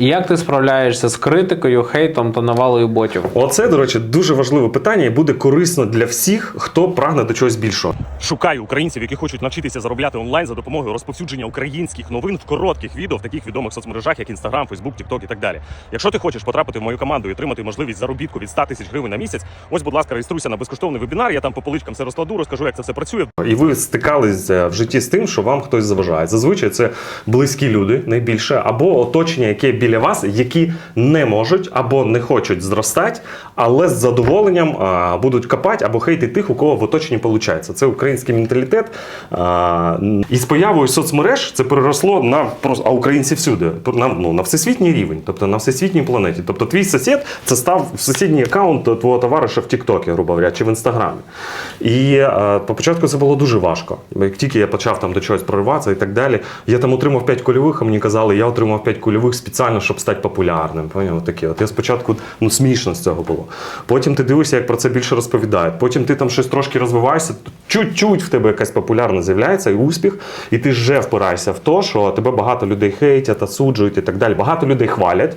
Як ти справляєшся з критикою, хейтом та навалою ботів? Оце, до речі, дуже важливе питання і буде корисно для всіх, хто прагне до чогось більшого. Шукаю українців, які хочуть навчитися заробляти онлайн за допомогою розповсюдження українських новин в коротких відео в таких відомих соцмережах, як Instagram, Facebook, TikTok і так далі. Якщо ти хочеш потрапити в мою команду і отримати можливість заробітку від 100 тисяч гривень на місяць, ось, будь ласка, реєструйся на безкоштовний вебінар. Я там по поличкам все розкладу, розкажу, як це все працює. І ви стикалися в житті з тим, що вам хтось заважає. Зазвичай це близькі люди найбільше, або оточення, яке біля вас, які не можуть або не хочуть зростати, але з задоволенням а, будуть копати або хейтити тих, у кого в оточенні виходить. Це український менталітет. А, і з появою соцмереж це переросло на просто а українці всюди, на, ну, на всесвітній рівень, тобто на всесвітній планеті. Тобто твій сусід це став сусідній аккаунт твого товариша в Тіктокі, грубо говоря, чи в Інстаграмі. І е, по початку це було дуже важко. Як тільки я почав там до чогось прориватися і так далі, я там отримав 5 кульових, а мені казали, я отримав 5 кульових спеціально, щоб стати популярним. Поняв? Такі. От я спочатку ну, смішно з цього було. Потім ти дивишся, як про це більше розповідають. Потім ти там щось трошки розвиваєшся, чуть-чуть в тебе якась популярність з'являється і успіх, і ти вже впираєшся в те, що тебе багато людей хейтять, осуджують і так далі. Багато людей хвалять.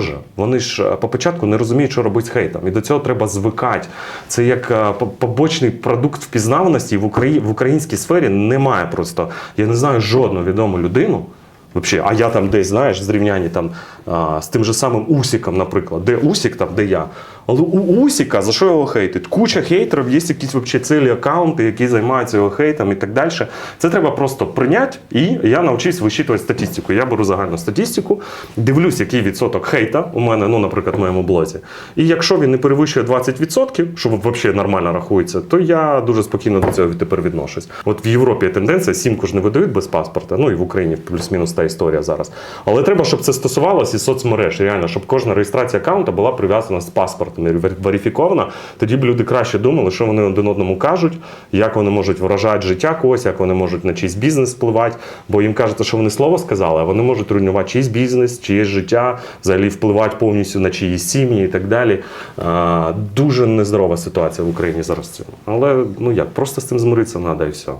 теж, вони ж по початку не розуміють, що робити з хейтом. І до цього треба звикати. Це як побочний продукт впізнаваності в, Украї... в українській сфері немає просто. Я не знаю жодну відому людину. Вообще, а я там десь, знаєш, зрівнянні там а, з тим же самим Усіком, наприклад. Де Усік там, де я. Але у Усіка за що його хейтить? Куча хейтерів, є якісь вообще цілі аккаунти, які займаються його хейтом і так далі. Це треба просто прийняти, і я навчився вичитувати статистику. Я беру загальну статистику, дивлюсь, який відсоток хейта у мене, ну, наприклад, в моєму блозі. І якщо він не перевищує 20%, що взагалі нормально рахується, то я дуже спокійно до цього тепер відношусь. От в Європі тенденція, сімку ж не видають без паспорта, ну і в Україні плюс-мінус та історія зараз. Але треба, щоб це стосувалося і соцмереж. Реально, щоб кожна реєстрація аккаунта була прив'язана з паспортом і верифікована. Тоді б люди краще думали, що вони один одному кажуть, як вони можуть вражати життя когось, як вони можуть на чийсь бізнес впливати. Бо їм кажеться, що вони слово сказали, а вони можуть руйнувати чийсь бізнес, чиєсь життя, взагалі впливати повністю на чиїсь сім'ї і так далі. Дуже нездорова ситуація в Україні зараз. Але ну як, просто з цим змиритися треба і все.